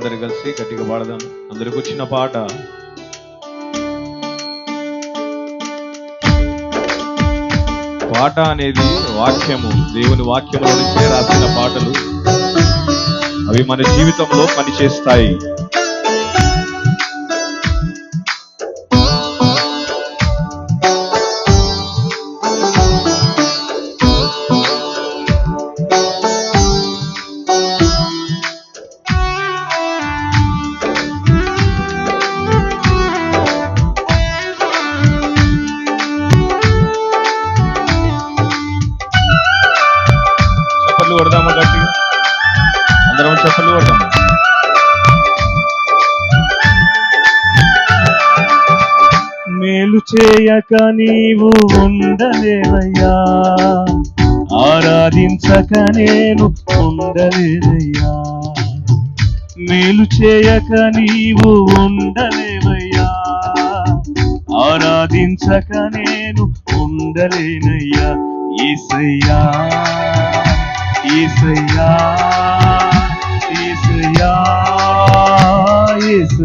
అందరు కలిసి గట్టిగా పాడదాం. అందరికి వచ్చిన పాట. పాట అనేది వాక్యము. దేవుని వాక్యంలో నుంచే రాసిన పాటలు. అవి మన జీవితంలో పనిచేస్తాయి. అందరం చప్పట్లు మేలు చేయక నీవు ఉండలేవయ్యా ఆరాధించక నేను ఉండలేదయ్యా. మేలు చేయక నీవు ఉండలేవయ్యా. ఆరాధించక నేను ఉండలేనయ్యా. ఈసయ్యా ఈసయ్యా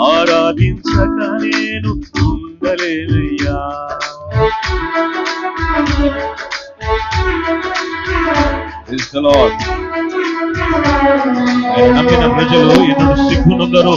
ఆరాధించక నేను ఉండలేనయ్యా. నమ్మిన ప్రజలు ఎన్నడూ సిగ్గునుందరు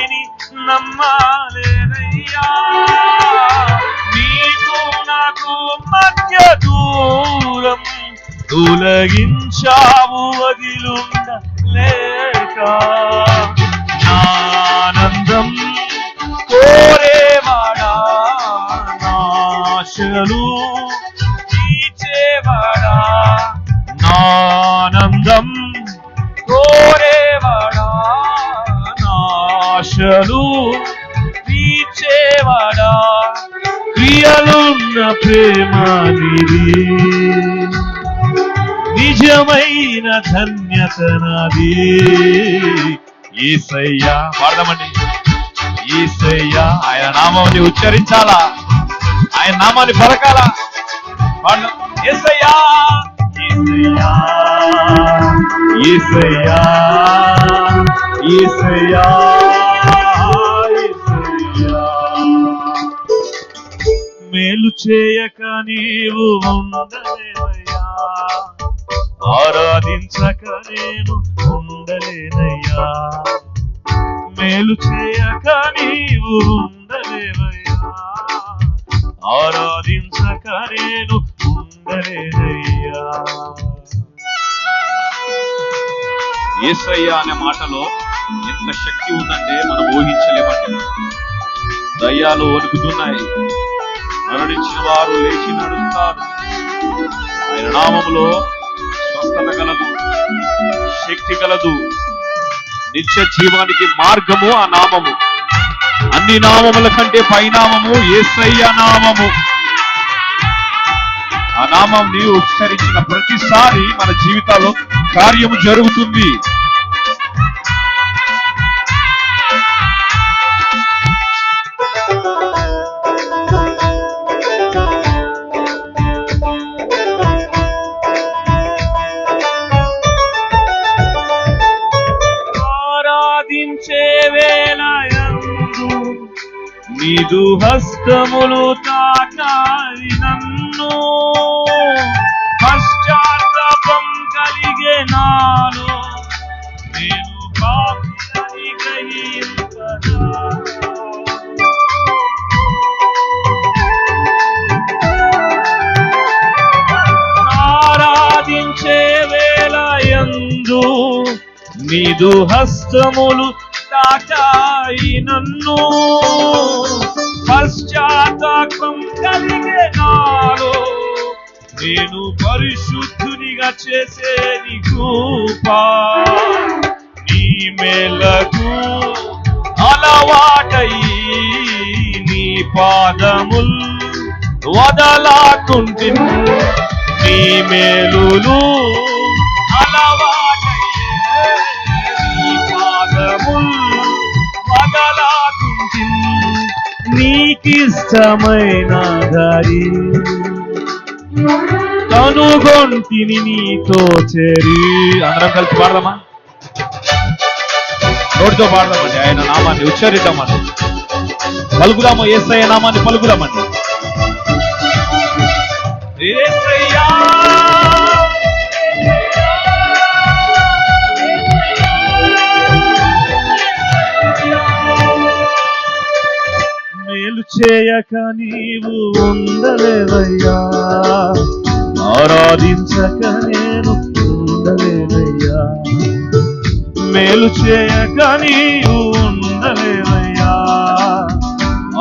ఎవరిని నమ్మాలేదయ్యా నీకు నాకు మధ్య దూరం తొలగించావు వదిలుండ లేక ఆశలు తీర్చేవాడా? క్రియలున్న ప్రేమ నిజమైన ధన్యత నాది. ఏసయ్యా వాడదామండి ఏసయ్యా ఆయన నామాన్ని ఉచ్చరించాలా? ఆయన నామాన్ని పలకాలా? వాడదాం ఏసయ్యా ఏసయ్యా ఈ ఏసయ్యా. మేలు చేయక నీవు ఉండలేవయ్యా ఆరాధించక నేను ఉండలేనయ్యా. మేలు చేయక నీవు ఉండలేవయ్యా. ఆరాధించక నేను ఉండలేనయ్యా. ఏసయ్య అనే మాటలో ఎంత శక్తి ఉందంటే మనం ఊహించలేమండి. దయ్యాలు వణుకుతున్నాయి. మరణించిన వారు లేచి నడుస్తారు. ఆయన నామములో స్వస్థత కలదు శక్తి కలదు నిత్య జీవానికి మార్గము ఆ నామము. అన్ని నామముల కంటే పైనామము ఏసయ్య నామము. ఆ నామం నీవు ఉచ్చరించిన ప్రతిసారి మన జీవితాల్లో కార్యము జరుగుతుంది. నీదు హస్తములు తాకాలి నన్ను. పశ్చాత్తాపం కలిగే నాలో నేను పాపిని గ్రహింపదా ఆరాధించే వేళ ఎందు నీదు హస్తములు తాకాయి నన్ను. పశ్చాత్తాపం కలిగే నాలో నేను పరిశుద్ధునిగా చేసే నీ కృపా. నీ మేలకు అలవాటయి నీ పాదముల్ వదలాకుంటి నీ మేలులు అలవా నీకిష్టమైన దారి. కనుగొంటిని నీతో చేరి. అందరం కలిసి పాడదామా? నోటితో పాడదామండి. ఆయన నామాన్ని ఉచ్చరిద్దామండి. పలుకుదాము ఏసయ్య నామాన్ని పలుకుదామండి. చేయక నీవు ఉండలేవయ్యా. ఆరాధించక నేను ఉండలేవయ్యా మేలు చేయక నీవు ఉండలేవయ్యా.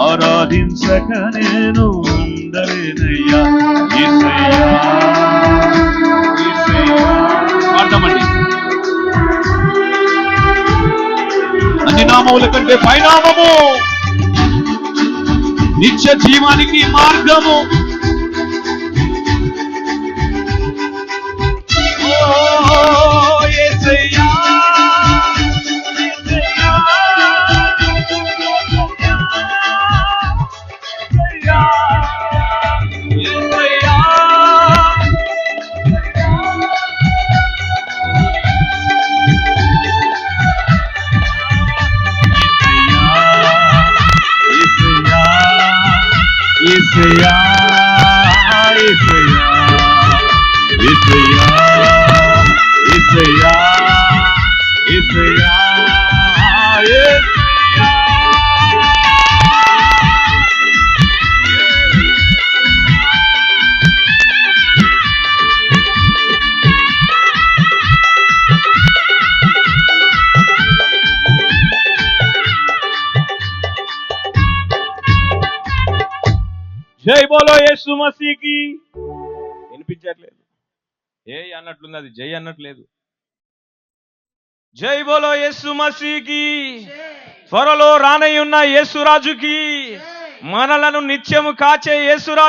ఆరాధించక నేను ఉండలేనయ్యా. అన్ని నామముల కంటే పైనామము నిత్య జీవానికి మార్గము. Vitya, Vitya, Vitya, Vitya, Vitya, Vitya. బోలో యేసు మసీకి వినిపించట్లేదు. ఏ అన్నట్లుంది అది జై అన్నట్లేదు. జై బోలో యేసు మసీకి త్వరలో రానయ్యున్న యేసురాజుకి? మనలను నిత్యము కాచే యేసురాజు